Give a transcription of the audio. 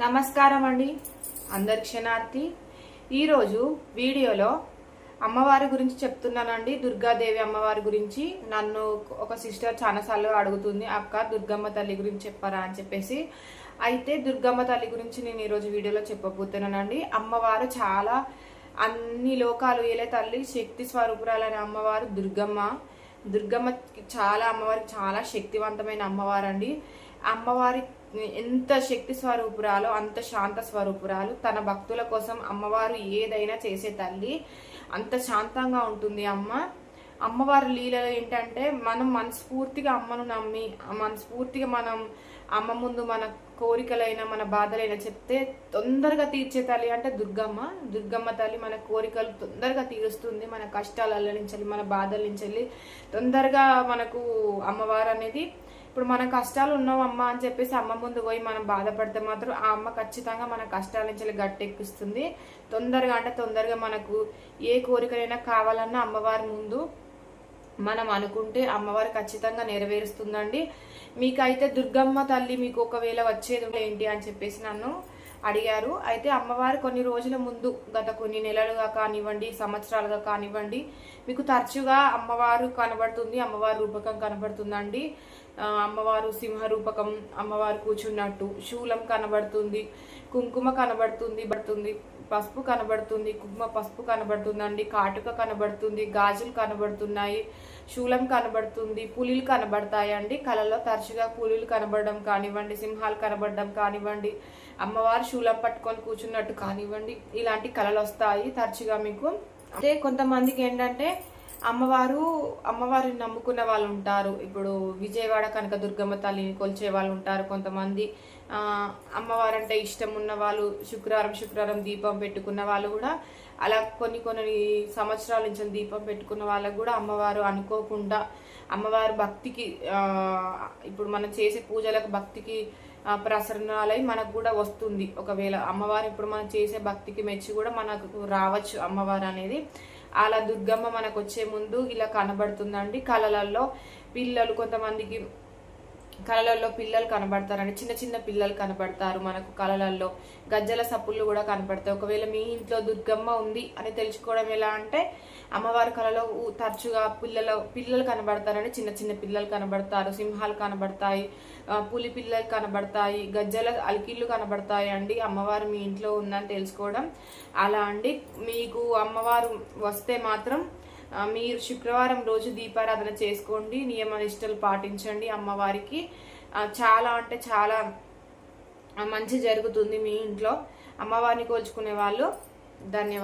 నమస్కారం అండి అందరి క్షణార్థి ఈరోజు వీడియోలో అమ్మవారి గురించి చెప్తున్నానండి. దుర్గాదేవి అమ్మవారి గురించి. నన్ను ఒక సిస్టర్ చాలాసార్లు అడుగుతుంది అక్క దుర్గమ్మ తల్లి గురించి చెప్పారా? అని చెప్పేసి. అయితే దుర్గమ్మ తల్లి గురించి నేను ఈరోజు వీడియోలో చెప్పబోతున్నానండి. అమ్మవారు చాలా అన్ని లోకాలు ఏలే తల్లి శక్తి స్వరూపురాలైన అమ్మవారు దుర్గమ్మ. దుర్గమ్మ చాలా అమ్మవారికి చాలా శక్తివంతమైన అమ్మవారు అండి అమ్మవారి ఎంత శక్తి స్వరూపురాలో అంత శాంత స్వరూపురాలు తన భక్తుల కోసం అమ్మవారు ఏదైనా చేసే తల్లి అంత శాంతంగా ఉంటుంది అమ్మ. అమ్మవారి లీలలు ఏంటంటే మనం మనస్ఫూర్తిగా అమ్మను నమ్మి మనస్ఫూర్తిగా మనం అమ్మ ముందు మన కోరికలైనా మన బాధలైనా చెప్తే తొందరగా తీర్చే తల్లి అంటే దుర్గమ్మ. దుర్గమ్మ తల్లి మన కోరికలు తొందరగా తీరుస్తుంది మన కష్టాల నుంచి మన బాధల నుంచి తొందరగా మనకు అమ్మవారు అనేది ఇప్పుడు మన కష్టాలు ఉన్నామమ్మ అని చెప్పేసి అమ్మ ముందు పోయి మనం బాధపడితే మాత్రం ఆ అమ్మ ఖచ్చితంగా మన కష్టాల నుంచి గట్టెక్కిస్తుంది. తొందరగా అంటే తొందరగా మనకు ఏ కోరికలైనా కావాలన్నా అమ్మవారి ముందు మనం అనుకుంటే అమ్మవారు ఖచ్చితంగా నెరవేరుస్తుందండి. మీకైతే దుర్గమ్మ తల్లి మీకు ఒకవేళ వచ్చేది ఏంటి అని చెప్పేసి నన్ను అడిగారు. అయితే అమ్మవారు కొన్ని రోజుల ముందు గత కొన్ని నెలలుగా కానివ్వండి సంవత్సరాలుగా కానివ్వండి మీకు తరచుగా అమ్మవారు కనబడుతుంది అమ్మవారి రూపకం కనబడుతుందండి. అమ్మవారు సింహ రూపకం అమ్మవారు కూర్చున్నట్టు. శూలం కనబడుతుంది కుంకుమ కనబడుతుంది పడుతుంది పసుపు కనబడుతుంది కుంకుమ పసుపు కనబడుతుందండి కాటుక కనబడుతుంది గాజులు కనబడుతున్నాయి శూలం కనబడుతుంది పులిలు కనబడతాయండి. కళలో తరచుగా పులిలు కనబడడం కానివ్వండి సింహాలు కనబడడం కానివ్వండి అమ్మవారు శూలం పట్టుకొని కూర్చున్నట్టు కానివ్వండి. ఇలాంటి కళలు వస్తాయి తరచుగా మీకు. అంటే కొంతమందికి ఏంటంటే అమ్మవారు అమ్మవారిని నమ్ముకున్న వాళ్ళు ఉంటారు. ఇప్పుడు విజయవాడ కనుక దుర్గమ్మ తల్లిని కొలిచే వాళ్ళు ఉంటారు కొంతమంది. అమ్మవారు అంటే ఇష్టం ఉన్న వాళ్ళు శుక్రవారం శుక్రవారం దీపం పెట్టుకున్న వాళ్ళు కూడా అలా కొన్ని కొన్ని సంవత్సరాల నుంచి దీపం పెట్టుకున్న వాళ్ళకు కూడా అమ్మవారు అనుకోకుండా అమ్మవారు భక్తికి ఇప్పుడు మనం చేసే పూజలకు భక్తికి ప్రసరణాలై మనకు కూడా వస్తుంది. ఒకవేళ అమ్మవారు ఇప్పుడు మనం చేసే భక్తికి మెచ్చి కూడా మనకు రావచ్చు అమ్మవారు అనేది. అలా దుర్గమ్మ మనకు వచ్చే ముందు ఇలా కనబడుతుందండి. కళలలో పిల్లలు కొంతమందికి కళలలో పిల్లలు కనబడతారండి. చిన్న చిన్న పిల్లలు కనబడతారు మనకు కళలలో. గజ్జల సప్పుళ్ళు కూడా కనపడతాయి. ఒకవేళ మీ ఇంట్లో దుర్గమ్మ ఉంది అని తెలుసుకోవడం ఎలా అంటే అమ్మవారి కళలో తరచుగా పిల్లలు పిల్లలు కనబడతారని చిన్న చిన్న పిల్లలు కనబడతారు సింహాలు కనబడతాయి పులి పిల్లలు కనబడతాయి గజ్జల అలికిళ్ళు కనబడతాయి అండి. అమ్మవారు మీ ఇంట్లో ఉందని తెలుసుకోవడం అలా అండి. మీకు అమ్మవారు వస్తే మాత్రం మీరు శుక్రవారం రోజు దీపారాధన చేసుకోండి నియమ నిష్టలు పాటించండి అమ్మవారికి. చాలా అంటే చాలా మంచి జరుగుతుంది మీ ఇంట్లో. అమ్మవారిని కోల్చుకునే వాళ్ళు. ధన్యవాదాలు.